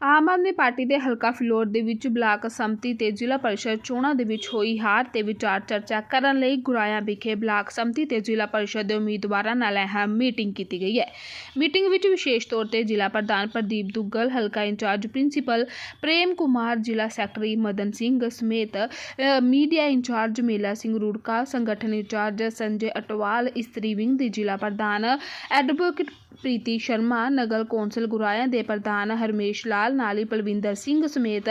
ਆਮ Aadmi party ਦੇ ਹਲਕਾ ਫਿਲੌਰ ਦੇ ਵਿੱਚ ਬਲਾਕ ਸੰਮਤੀ ਤੇ ਜ਼ਿਲ੍ਹਾ ਪਰਿਸ਼ਦ ਚੋਣਾਂ ਦੇ ਵਿੱਚ ਹੋਈ ਹਾਰ ਤੇ ਵਿਚਾਰ ਚਰਚਾ ਕਰਨ ਲਈ ਗੁਰਾਇਆ ਵਿਖੇ ਬਲਾਕ ਸੰਮਤੀ ਤੇ ਜ਼ਿਲ੍ਹਾ ਪਰਿਸ਼ਦ ਦੇ ਉਮੀਦਵਾਰਾਂ ਨਾਲ ਅਹਿਮ ਮੀਟਿੰਗ ਕੀਤੀ ਗਈ ਹੈ। ਮੀਟਿੰਗ ਵਿੱਚ ਵਿਸ਼ੇਸ਼ ਤੌਰ ਤੇ ਜ਼ਿਲ੍ਹਾ ਪ੍ਰਧਾਨ ਪ੍ਰਦੀਪ ਦੁੱਗਲ, ਹਲਕਾ ਇੰਚਾਰਜ ਪ੍ਰਿੰਸੀਪਲ ਪ੍ਰੇਮ ਕੁਮਾਰ, ਜ਼ਿਲ੍ਹਾ ਸੈਕਟਰੀ ਮਦਨ ਸਿੰਘ ਸਮੇਤ ਮੀਡੀਆ ਇੰਚਾਰਜ ਮੇਲਾ ਸਿੰਘ ਰੁੜਕਾ, ਸੰਗਠਨ ਇੰਚਾਰਜ ਸੰਜੇ ਅਟਵਾਲ, ਇਸਤਰੀ ਵਿੰਗ ਦੀ ਜ਼ਿਲ੍ਹਾ ਪ੍ਰਧਾਨ ਐਡਵੋਕੇਟ ਪ੍ਰੀਤੀ ਸ਼ਰਮਾ ਨਗਰ ਕੌਂਸਲ ਗੁਰਾਇਆ ਦੇ ਪ੍ਰਧਾਨ ਹਰਮੇਸ਼ ਲਾਲ, ਨਾਲੀ ਪਲਵਿੰਦਰ ਸਿੰਘ ਸਮੇਤ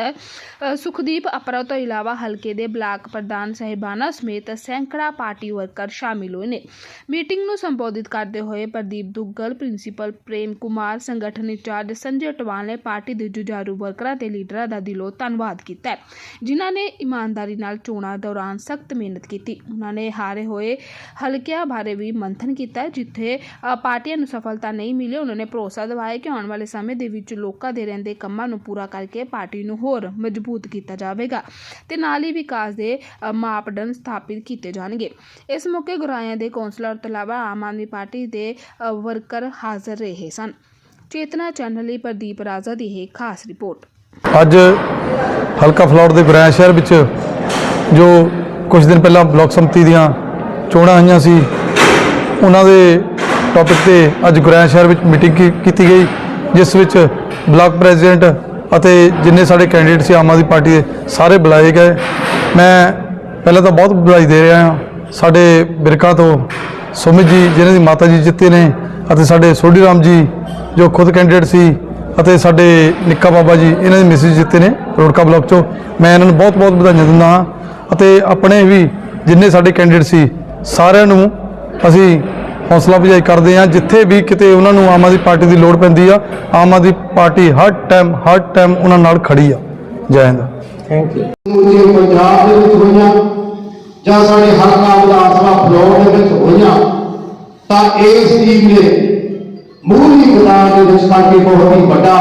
ਸੁਖਦੀਪ ਅਪਰਾ ਤੋਂ ਇਲਾਵਾ ਹਲਕੇ ਦੇ ਬਲਾਕ ਪ੍ਰਧਾਨ ਸਹਿਬਾਨਾ ਸਮੇਤ ਸੈਂਕੜਾ ਪਾਰਟੀ ਵਰਕਰ ਸ਼ਾਮਿਲ ਹੋਏ ਨੇ। ਮੀਟਿੰਗ ਨੂੰ ਸੰਬੋਧਿਤ ਕਰਦੇ ਹੋਏ ਪ੍ਰਦੀਪ ਦੁੱਗਲ, ਪ੍ਰਿੰਸੀਪਲ ਪ੍ਰੇਮ ਕੁਮਾਰ, ਸੰਗਠਨ ਇੰਚਾਰਜ ਸੰਜੇ ਅਟਵਾਲ ਨੇ ਪਾਰਟੀ ਦੇ ਜੁਝਾਰੂ ਵਰਕਰਾਂ ਤੇ ਲੀਡਰਾਂ ਦਾ ਦਿਲੋਂ ਧੰਨਵਾਦ ਕੀਤਾ। ਜਿਨ੍ਹਾਂ ਨੇ ਇਮਾਨਦਾਰੀ ਨਾਲ ਚੋਣਾਂ ਦੌਰਾਨ ਸਖਤ ਮਿਹਨਤ ਕੀਤੀ। ਉਹਨਾਂ ਨੇ ਹਾਰੇ ਹੋਏ ਹਲਕਿਆਂ ਬਾਰੇ ਵੀ ਮੰਥਨ ਕੀਤਾ, ਜਿੱਥੇ ਪਾਰਟੀਆਂ ਨੂੰ ਸਫਲਤਾ ਨਹੀਂ ਮਿਲੇ, ਉਹਨਾਂ ਨੇ ਭਰੋਸਾ ਦਿਵਾਇਆ ਕਿ ਆਉਣ ਵਾਲੇ ਸਮੇਂ ਦੇ ਵਿੱਚ ਲੋਕਾਂ ਦੇ ਰਹਿੰਦੇ ਕੰਮਾਂ ਨੂੰ ਪੂਰਾ ਕਰਕੇ ਪਾਰਟੀ ਨੂੰ ਹੋਰ ਮਜ਼ਬੂਤ ਕੀਤਾ ਜਾਵੇਗਾ ਤੇ ਨਾਲ ਹੀ ਵਿਕਾਸ ਦੇ ਮਾਪਦੰਡ ਸਥਾਪਿਤ ਕੀਤੇ ਜਾਣਗੇ। ਇਸ ਮੌਕੇ ਗੁਰਾਇਆਂ ਦੇ ਕੌਂਸਲਰ ਤੋਂ ਇਲਾਵਾ ਆਮ ਆਦਮੀ ਪਾਰਟੀ ਦੇ ਵਰਕਰ ਹਾਜ਼ਰ ਰਹੇ ਸਨ। ਚੇਤਨਾ ਚੈਨਲ ਲਈ ਪ੍ਰਦੀਪ ਰਾਜ਼ਾ ਦੀ ਇਹ ਖਾਸ ਰਿਪੋਰਟ। ਅੱਜ ਹਲਕਾ ਫਲੌਰ ਦੇ ਗੁਰਾਇਆ ਸ਼ਹਿਰ ਵਿੱਚ ਜੋ ਕੁਝ ਦਿਨ ਪਹਿਲਾਂ ਬਲਾਕ ਸੰਮਤੀ ਦੀਆਂ ਚੋਣਾਂ ਹੋਈਆਂ ਸੀ, ਉਹਨਾਂ ਦੇ ਟੌਪਿਕ ਤੇ ਅੱਜ ਗੁਰਾਇਆ ਸ਼ਹਿਰ ਵਿੱਚ ਮੀਟਿੰਗ ਕੀ- ਕੀਤੀ ਗਈ, ਜਿਸ ਵਿੱਚ ਬਲਾਕ ਪ੍ਰੈਜ਼ੀਡੈਂਟ ਅਤੇ ਜਿੰਨੇ ਸਾਡੇ ਕੈਂਡੀਡੇਟ ਸੀ, ਆਮ ਆਦਮੀ ਪਾਰਟੀ ਦੇ ਸਾਰੇ ਬੁਲਾਏ ਗਏ। ਮੈਂ ਪਹਿਲਾਂ ਤਾਂ ਬਹੁਤ ਵਧਾਈ ਦੇ ਰਿਹਾ ਹਾਂ। ਸਾਡੇ ਬਿਰਕਾ ਤੋਂ ਸੁਮਿਤ ਜੀ ਜਿਹਨਾਂ ਦੀ ਮਾਤਾ ਜੀ ਜਿੱਤੇ ਨੇ, ਅਤੇ ਸਾਡੇ ਸੋਢੀ ਰਾਮ ਜੀ, ਜੋ ਖੁਦ ਕੈਂਡੀਡੇਟ ਸੀ, ਅਤੇ ਸਾਡੇ ਨਿੱਕਾ ਬਾਬਾ ਜੀ, ਇਹਨਾਂ ਦੇ ਮੈਸੇਜ ਜਿੱਤੇ ਨੇ, ਰੋੜਕਾ ਬਲਾਕ ਚੋਂ। ਮੈਂ ਇਹਨਾਂ ਨੂੰ ਬਹੁਤ ਬਹੁਤ ਵਧਾਈਆਂ ਦਿੰਦਾ ਹਾਂ। ਅਤੇ ਆਪਣੇ ਵੀ ਜਿੰਨੇ ਸਾਡੇ ਕੈਂਡੀਡੇਟ ਸੀ, ਸਾਰਿਆਂ ਨੂੰ ਅਸੀਂ ਹੌਸਲਾ ਅਫਜ਼ਾਈ ਕਰਦੇ ਹਾਂ। ਜਿੱਥੇ ਵੀ ਕਿਤੇ ਉਹਨਾਂ ਨੂੰ ਆਮ ਆਦਮੀ ਪਾਰਟੀ ਦੀ ਲੋੜ ਪੈਂਦੀ ਆ, ਆਮ ਆਦਮੀ ਪਾਰਟੀ ਹਰ ਟਾਈਮ ਹਰ ਟਾਈਮ ਉਹਨਾਂ ਨਾਲ ਖੜੀ ਆ। ਜੈ ਹਿੰਦ। ਸਮੁੱਚੇ ਪੰਜਾਬ ਦੇ ਵਿੱਚ ਹੋਈਆਂ ਜਾਂ ਸਾਡੇ ਹਲਕਾ ਵਿਧਾਨ ਸਭਾ ਫਲੋਰ ਦੇ ਵਿੱਚ ਹੋਈਆਂ, ਤਾਂ ਇਸ ਟੀਮ ਨੇ ਮੂਲੀ ਮੈਦਾਨ ਦੇ ਵਿੱਚ ਕਰਕੇ ਬਹੁਤ ਹੀ ਵੱਡਾ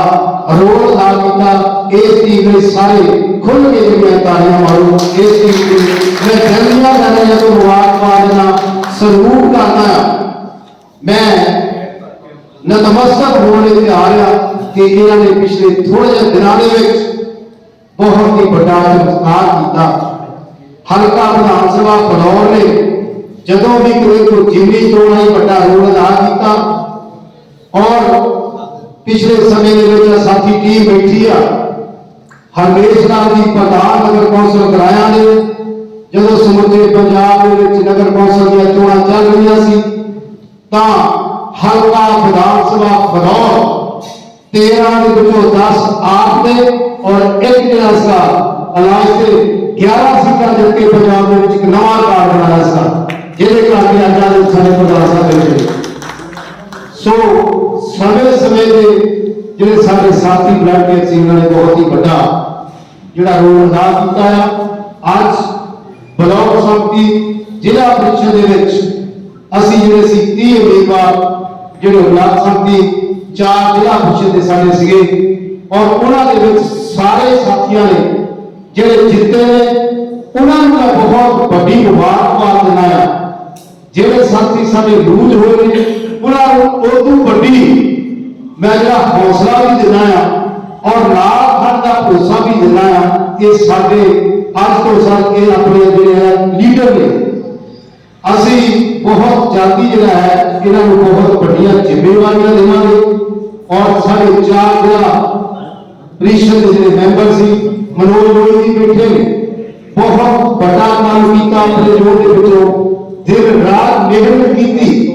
ਰੋਲ ਅਦਾ ਕੀਤਾ। ਇਸ ਟੀਮ ਨੇ ਸਾਰੇ ਖੁੱਲ੍ਹ ਕੇ ਜਿਹੜੀਆਂ ਤਾਲੀਆਂ ਮਾਰੋ। ਇਸ ਟੀਮ ਨੂੰ ਮੈਂ ਜਨਮਿਆ ਜਾਣਿਆ ਤੋਂ ਮੁਬਾਰਕਬਾਦ ਦੇਣਾ ਸਰੂਪ ਕਰਦਾ ਨਤਮਸਤਕ ਹੋਣ ਲਈ ਤਿਆਰ ਆ, ਕਿ ਇਹਨਾਂ ਨੇ ਪਿਛਲੇ ਥੋੜੇ ਜਿਹੇ ਦਿਨਾਂ ਦੇ ਵਿੱਚ ਬਹੁਤ ਹੀ ਵੱਡਾ ਚਮਤਕਾਰ ਕੀਤਾ। ਹਲਕਾ ਵਿਧਾਨ ਸਭਾ ਫਲੌਰ ਨੇ ਜਦੋਂ ਵੀ ਕੋਈ ਕੋਈ ਜਿਮਨੀ ਚੋਣ ਆਈ ਵੱਡਾ ਰੋਲ ਅਦਾ ਕੀਤਾ ਔਰ ਪਿਛਲੇ ਸਮੇਂ ਦੇ ਵਿੱਚ ਸਾਥੀ ਟੀਮ ਬੈਠੀ ਆ, ਹਰਮੇਸ਼ ਲਾਲ ਦੀ ਪ੍ਰਧਾਨ ਨਗਰ ਕੌਂਸਲ ਕਰਾਇਆ ਨੇ ਜਦੋਂ ਸਮੁੱਚੇ ਪੰਜਾਬ ਦੇ ਵਿੱਚ ਨਗਰ ਕੌਂਸਲ ਦੀਆਂ ਚੋਣਾਂ ਚੱਲ ਰਹੀਆਂ ਸੀ, ਤਾਂ ਹਲਕਾ ਵਿਧਾਨ ਸਭਾ ਫਲੌਰ 13 ਦੇ ਵਿੱਚੋਂ 10 ਆਪ ਦੇ ਔਰ ਇੱਕ ਜਿਹੜਾ ਸੀਗਾ ਅਲਾਇੰਸ ਦੇ 11 ਸੀਟਾਂ ਜਿੱਤ ਕੇ ਪੰਜਾਬ ਦੇ ਵਿੱਚ ਇੱਕ ਨਵਾਂ ਰਿਕਾਰਡ ਬਣਾਇਆ ਸੀਗਾ, ਜਿਹਦੇ ਕਰਕੇ ਅੱਜ ਆਲੇ ਸਾਡੇ ਪ੍ਰਧਾਨ ਸਾਹਿਬ ਬੈਠੇ ਸੋ ਸਮੇਂ ਸਮੇਂ ਦੇ ਜਿਹੜੇ ਸਾਡੇ ਸਾਥੀ ਬਲੱਡ ਕੇ ਸੀ ਉਹਨਾਂ ਨੇ ਬਹੁਤ ਹੀ ਵੱਡਾ ਜਿਹੜਾ ਰੋਲ ਅਦਾ ਕੀਤਾ ਆ। ਅੱਜ ਬਲਾਕ ਸੰਮਤੀ ਜ਼ਿਲ੍ਹਾ ਪ੍ਰੀਸ਼ਦ ਦੇ ਵਿੱਚ ਅਸੀਂ ਜਿਹੜੇ ਸੀ 30 ਉਮੀਦਵਾਰ ਜਿਹੜੇ ਬਲਾਕ ਸੰਮਤੀ ਚਾਰ ਜ਼ਿਲ੍ਹਾ ਪ੍ਰੀਸ਼ਦ ਦੇ ਸਾਡੇ ਸੀਗੇ, ਔਰ ਉਹਨਾਂ ਦੇ ਵਿੱਚ ਸਾਰੇ ਸਾਥੀਆਂ ਨੇ ਜਿਹੜੇ ਜਿੱਤੇ ਨੇ, ਉਹਨਾਂ ਨੂੰ ਮੈਂ ਬਹੁਤ ਵੱਡੀ ਮੁਬਾਰਕਬਾਦ ਦਿੰਦਾ ਆ ਜਿਹੜੇ ਸਾਥੀ ਸਾਡੇ ਲੂਜ ਹੋਏ ਨੇ, ਉਹਨਾਂ ਨੂੰ ਉਦੋਂ ਵੱਡੀ ਮੈਂ ਜਿਹੜਾ ਹੌਸਲਾ ਵੀ ਦਿੰਦਾ ਹਾਂ, ਔਰ ਨਾਲ ਖੜ ਦਾ ਭਰੋਸਾ ਵੀ ਦਿੰਦਾ ਹਾਂ ਕਿ ਸਾਡੇ ਅੱਜ ਤੋਂ ਸਾਲ ਇਹ ਆਪਣੇ ਜਿਹੜੇ ਆ ਲੀਡਰ ਨੇ ਅਸੀਂ ਬਹੁਤ ਜਲਦੀ ਜਿਹੜਾ ਹੈ, ਇਹਨਾਂ ਨੂੰ ਬਹੁਤ ਵੱਡੀਆਂ ਜ਼ਿੰਮੇਵਾਰੀਆਂ ਦੇਵਾਂਗੇ। ਔਰ ਸਾਡੇ ਚਾਰ ਜਿਹੜਾ ਪ੍ਰੀਸ਼ਦ ਦੇ ਜਿਹੜੇ ਮੈਂਬਰ ਸੀ, ਮਨੋਜ ਲੋਈ ਜੀ ਬੈਠੇ ਨੇ। ਬਹੁਤ ਵੱਡਾ ਕੰਮ ਕੀਤਾ ਆਪਣੇ ਜੋੜ ਦੇ ਵਿੱਚੋਂ। ਦਿਨ ਰਾਤ ਮਿਹਨਤ ਕੀਤੀ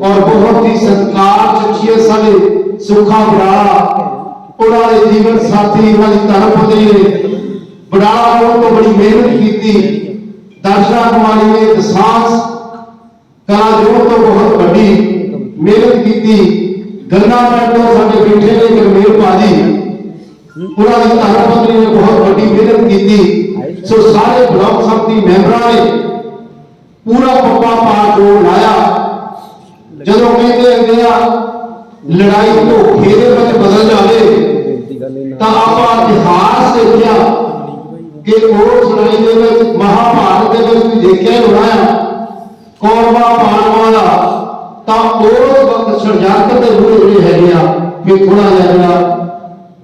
ਔਰ ਬਹੁਤ ਹੀ ਸਤਿਕਾਰ ਸ਼ਖਸੀਅਤ ਸਾਡੇ ਸੁਖਾ ਬਰਾੜਾ ਉਹਨਾਂ ਦੇ ਜੀਵਨ ਸਾਥੀ, ਉਹਨਾਂ ਦੀ ਧਰਮ ਪਤਨੀ ਨੇ ਬਰਾੜਾ ਤੋਂ ਬੜੀ ਮਿਹਨਤ ਕੀਤੀ। ਦਰਸ਼ਨਾ ਕੁਮਾਰੀ ਨੇ ਦਸਾਂਸ ਕਲਾ ਤੋਂ ਬਹੁਤ ਵੱਡੀ ਮਿਹਨਤ ਕੀਤੀ। ਗੰਨਾ ਪਿੰਡ ਤੋਂ ਸਾਡੇ ਬੈਠੇ ਨੇ ਗਰਮੇਲ ਭਾਜੀ। ਉਹਨਾਂ ਦੀ ਧਰਮ ਪਤਨੀ ਨੇ ਬਹੁਤ ਵੱਡੀ ਮਿਹਨਤ ਕੀਤੀ। ਸੋ ਸਾਰੇ ਬਲਾਕ ਸੰਮਤੀ ਮੈਂਬਰਾਂ ਨੇ ਪੂਰਾ ਪੱਪਾ ਪਾ ਜੋੜ ਲਾਇਆ। ਜਦੋਂ ਕਹਿੰਦੇ ਹੁੰਦੇ ਆ, ਲੜਾਈ ਧੋਖੇ ਦੇ ਵਿੱਚ ਬਦਲ ਜਾਵੇ, ਤਾਂ ਆਪਾਂ ਇਤਿਹਾਸ ਦੇਖਿਆ। ਕਿ ਉਸ ਲੜਾਈ ਦੇ ਵਿੱਚ ਮਹਾਭਾਰਤ ਦੇ ਵਿੱਚ ਵੀ ਦੇਖਿਆ ਹੋਣਾ ਆ ਕੌਰਵਾਂ ਪਾਂਡਵਾਂ ਦਾ ਤਾਂ ਉਸ ਵਕਤ ષਡਯੰਤਰ ਦੇ ਮੂਹਰੇ ਜਿਹੜੇ ਹੈਗੇ ਆ ਕਿ ਥੋੜਾ ਜਿਹਾ ਜਿਹੜਾ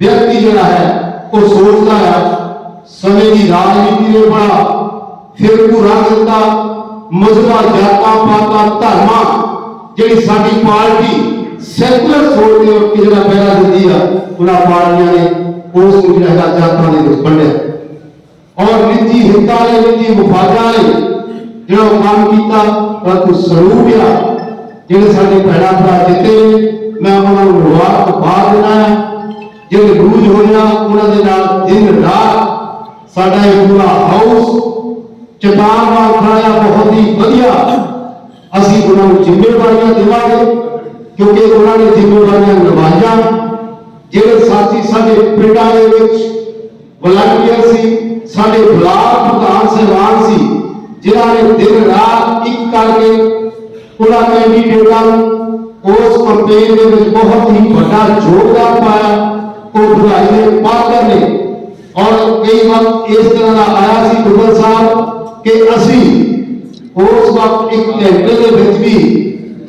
ਵਿਅਕਤੀ ਜਿਹੜਾ ਹੈ, ਉਹ ਸੋਚਦਾ ਆ ਸਮੇਂ ਦੀ ਰਾਜਨੀਤੀ ਨੇ ਬੜਾ ਫਿਰ ਪੂਰਾ ਦਿੱਤਾ ਮਜ਼ਹਬਾਂ ਜਾਤਾਂ ਪਾਤਾਂ ਧਰਮਾਂ, ਜਿਹੜੀ ਸਾਡੀ ਪਾਰਟੀ ਸੈਕੂਲਰ ਸੋਚ ਦੇ ਉੱਤੇ ਜਿਹੜਾ ਪਹਿਰਾ ਦਿੰਦੀ ਆ, ਉਹਨਾਂ ਪਾਰਟੀਆਂ ਨੇ, ਉਸ ਨੂੰ ਜਿਹੜਾ ਹੈਗਾ ਜਾਤਾਂ ਦੇ ਵਿੱਚ ਵੰਡਿਆ। ਔਰ ਨਿੱਜੀ ਹਿੱਤਾਂ ਲਈ ਨਿੱਜੀ ਮੁਫਾਦਾਂ ਲਈ ਜਿਹੜਾ ਉਹ ਕੰਮ ਕੀਤਾ ਪਰੰਤੂ ਸਰੂਪ ਆ ਜਿਹੜੇ ਸਾਡੇ ਭੈਣਾਂ ਭਰਾ ਦਿੱਤੇ ਨੇ, ਮੈਂ ਉਹਨਾਂ ਨੂੰ ਮੁਬਾਰਕ ਬਾਦ ਦੇਣਾ ਹੈ ਜਿਹੜੇ ਰੂਜ ਹੋਇਆ ਉਹਨਾਂ ਦੇ ਨਾਲ ਦਿਨ ਰਾਤ ਸਾਡਾ ਇਹ ਪੂਰਾ ਹਾਊਸ ਚਟਾਨ ਵਾਂਗ ਖੜਾਇਆ ਬਹੁਤ ਹੀ ਵਧੀਆ ਅਸੀਂ ਉਹਨਾਂ ਨੂੰ ਜ਼ਿੰਮੇਵਾਰੀਆਂ ਦੇਵਾਂਗੇ ਕਿਉਂਕਿ ਉਹਨਾਂ ਨੇ ਜ਼ਿੰਮੇਵਾਰੀਆਂ ਨਿਭਾਈਆਂ ਜਿਹੜੇ ਸਾਥੀ ਸਾਡੇ ਪਿੰਡਾਂ ਦੇ ਵਿੱਚ ਵਲੰਟੀਅਰ ਸੀ ਸਾਡੇ ਬਲਾਕ ਪ੍ਰਧਾਨ ਸਹਿਬਾਨ ਸੀ, ਜਿਨ੍ਹਾਂ ਨੇ ਦਿਨ ਰਾਤ ਇੱਕ ਕਰਕੇ ਉਹਨਾਂ ਕੈਂਡੀਡੇਟਾਂ ਨੂੰ ਉਸ ਕੰਪੇਨ ਦੇ ਵਿੱਚ ਬਹੁਤ ਹੀ ਵੱਡਾ ਯੋਗਦਾਨ ਪਾਇਆ, ਉਹ ਵਧਾਈ ਦੇ ਪਾਤਰ ਨੇ। ਔਰ ਕਈ ਵਕਤ ਇਸ ਤਰ੍ਹਾਂ ਦਾ ਆਇਆ ਸੀ ਦੁੱਗਲ ਸਾਹਿਬ ਕਿ ਅਸੀਂ ਉਸ ਵਕਤ ਇੱਕ ਘੰਟੇ ਦੇ ਵਿੱਚ ਵੀ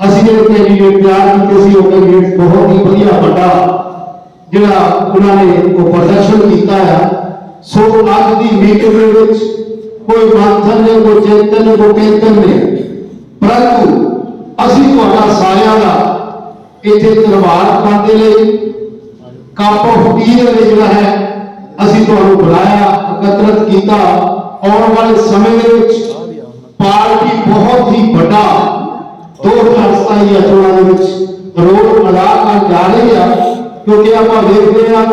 ਅਸੀਂ ਜਿਹੜੇ ਕੈਂਡੀਡੇਟ ਤਿਆਰ ਕੀਤੇ ਸੀ, ਉਹ ਕੈਂਡੀਡੇਟ ਬਹੁਤ ਹੀ ਵਧੀਆ, ਵੱਡਾ, ਜਿਹੜਾ ਉਹਨਾਂ ਨੇ ਉਹ ਪ੍ਰਦਰਸ਼ਨ ਕੀਤਾ ਆ। ਸੋ ਅੱਜ ਦੀ ਮੀਟਿੰਗ ਵਿੱਚ ਕੋਈ ਮੰਥਨ ਨੇ, ਕੋਈ ਚੇਤਨ ਨੇ, ਕੋਈ ਕੇਤਨ ਨੇ। ਪਰੰਤੂ ਅਸੀਂ ਤੁਹਾਡਾ ਸਾਰਿਆਂ ਦਾ ਇੱਥੇ ਧੰਨਵਾਦ ਕਰਨ ਦੇ ਲਈ ਕੱਪ ਆਫ ਟੀ ਦੇ ਲਈ ਜਿਹੜਾ ਹੈ, ਅਸੀਂ ਤੁਹਾਨੂੰ ਬੁਲਾਇਆ, ਇਕੱਤਰਤ ਕੀਤਾ। ਆਉਣ ਵਾਲੇ ਸਮੇਂ ਦੇ ਵਿੱਚ ਪਾਰਟੀ ਬਹੁਤ ਹੀ ਵੱਡਾ 2027 ਦੀਆਂ ਚੋਣਾਂ ਦੇ ਵਿੱਚ ਰੋਲ ਅਦਾ ਕਰਨ ਜਾ ਰਹੀ ਆ, ਕਿਉਂਕਿ ਆਪਾਂ ਵੇਖਦੇ ਆ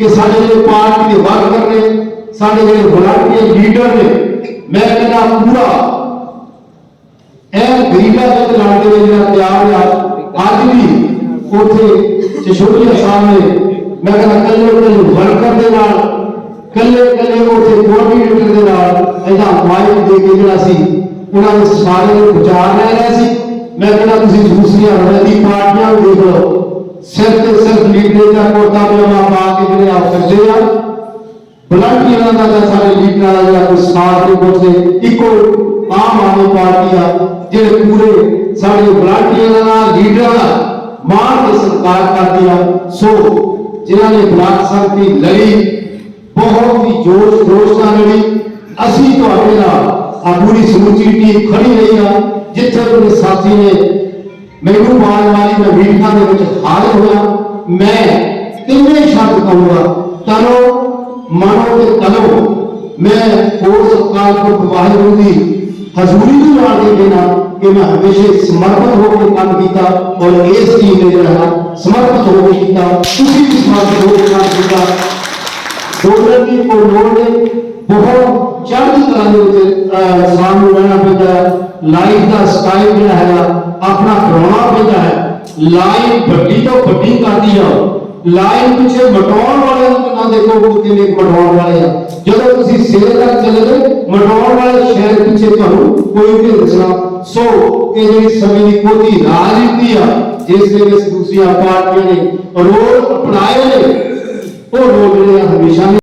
ਕਿ ਸਾਡੇ ਜਿਹੜੇ ਪਾਰਟੀ ਦੇ ਵਰਕਰ ਨੇ ਸਾਡੇ ਜਿਹੜੇ ਵਲੰਟੀਅਰ ਲੀਡਰ ਨੇ ਮੈਂ ਕਹਿੰਦਾ ਪੂਰਾ ਇਹ ਗਰੀਬਾਂ ਦੇ ਲੜਦੇ ਵਿੱਚ ਜਿਹੜਾ ਤਿਆਰ ਆ ਅੱਜ ਵੀ ਉੱਥੇ ਚਸ਼ੋਰੀਆ ਸਾਹਿਬ ਨੇ ਮੈਂ ਕਹਿੰਦਾ ਕੱਲੇ ਕੱਲੇ ਵਰਕਰ ਦੇ ਨਾਲ ਕੱਲੇ ਕੱਲੇ ਉੱਥੇ ਕੋਆਰਡੀਨੇਟਰ ਦੇ ਨਾਲ ਇਹਦਾ ਮਾਈਕ ਦੇ ਕੇ ਜਿਹੜਾ ਸੀ ਉਹਨਾਂ ਦੇ ਸਾਰੇ ਨੂੰ ਵਿਚਾਰ ਲੈ ਰਿਹਾ ਸੀ ਮੈਂ ਕਹਿੰਦਾ ਤੁਸੀਂ ਦੂਸਰੀਆਂ ਰਣਨੀਤੀ ਪਾਰਟੀਆਂ ਨੂੰ ਆ ਕਰਦੇ ਆ ਦਾ ਜਾਂ ਸਾਰੇ ਲੀਡਰਾਂ ਦਾ ਜਿਹੜਾ ਸਾਥ ਨਹੀਂ ਪੁੱਛਦੇ। ਇੱਕੋ ਆਮ ਆਦਮੀ ਪਾਰਟੀ ਆ, ਜਿਹੜੇ ਪੂਰੇ ਸਾਡੇ ਵਲੰਟੀਅਰਾਂ ਦਾ ਲੀਡਰਾਂ ਦਾ ਮਾਣ ਤੇ ਸਤਿਕਾਰ ਕਰਦੀ ਆ। ਸੋ ਜਿਨ੍ਹਾਂ ਨੇ ਬਲਾਕ ਸੰਮਤੀ ਲੜੀ ਬਹੁਤ ਹੀ ਜੋਸ਼ ਜੋਸ਼ ਨਾਲ ਲੜੀ, ਅਸੀਂ ਤੁਹਾਡੇ ਨਾਲ ਆ ਪੂਰੀ ਸਮੁੱਚੀ ਟੀਮ ਖੜੀ ਰਹੀ ਆ, ਜਿੱਥੇ ਮੇਰੇ ਸਾਥੀ ਨੇ ਮੈਨੂੰ ਮਾਰ ਵਾਲੀ ਮੈਂ ਮੀਟਿੰਗਾਂ ਦੇ ਵਿੱਚ ਹਾਜ਼ਰ ਹੋਇਆ। ਮੈਂ ਕਿੰਨੇ ਸ਼ਬਦ ਕਹੂੰਗਾ। ਤਨੋ ਮਨੋ ਤੇ ਤਨੋ ਮੈਂ ਉਸ ਅਕਾਲ ਪੁਰਖ ਵਾਹਿਗੁਰੂ ਦੀ ਹਜ਼ੂਰੀ ਨੂੰ ਨਾਲ ਦੇ ਦੇਣਾ ਕਿ ਮੈਂ ਹਮੇਸ਼ਾ ਸਮਰਪਿਤ ਹੋ ਕੇ ਕੰਮ ਕੀਤਾ ਔਰ ਇਸ ਟੀਮ ਨੇ ਜਿਹੜਾ ਸਮਰਪਿਤ ਹੋ ਕੇ ਕੀਤਾ। ਤੁਸੀਂ ਵੀ ਸਮਰਪਿਤ ਹੋ ਕੇ ਕੰਮ ਕੀਤਾ। ਡੋਲਰ ਦੀ ਕੋਈ ਲੋੜ ਨਹੀਂ। ਬਹੁਤ ਚੜ੍ਹਦੀ ਕਲਾ ਦੇ ਵਿੱਚ ਸਾਨੂੰ ਰਹਿਣਾ ਪੈਂਦਾ ਲਾਈਫ ਦਾ ਸਟਾਈਲ ਜਿਹੜਾ ਹੈਗਾ, ਆਪਣਾ ਬਣਾਉਣਾ ਪੈਂਦਾ ਹੈ। ਲਾਈਨ ਵੱਡੀ ਤੋਂ ਵੱਡੀ ਕਰਦੀ ਆ। ਲਾਈਨ ਪਿੱਛੇ ਮਟਾਉਣ ਵਾਲੇ ਨੂੰ ਮਟਾਉਣ ਵਾਲੇ ਆ। ਜਦੋਂ ਤੁਸੀਂ ਸਿਰੇ ਤੱਕ ਚਲੇ ਗਏ ਮਟਾਉਣ ਵਾਲੇ ਸ਼ਹਿਰ ਪਿੱਛੇ ਤੁਹਾਨੂੰ ਕੋਈ ਨਹੀਂ ਦਿਸਣਾ। ਸੋ, ਇਹ ਜਿਹੜੀ ਸਮੇਂ ਦੀ ਕੋਤੀ ਰਾਜਨੀਤੀ ਆ, ਜਿਸ ਦੇ ਵਿੱਚ ਦੂਸਰੀਆਂ ਪਾਰਟੀਆਂ ਨੇ ਰੋਲ ਅਪਣਾਏ ਨੇ, ਉਹ ਰੋਲ ਜਿਹੜੇ ਆ ਹਮੇਸ਼ਾ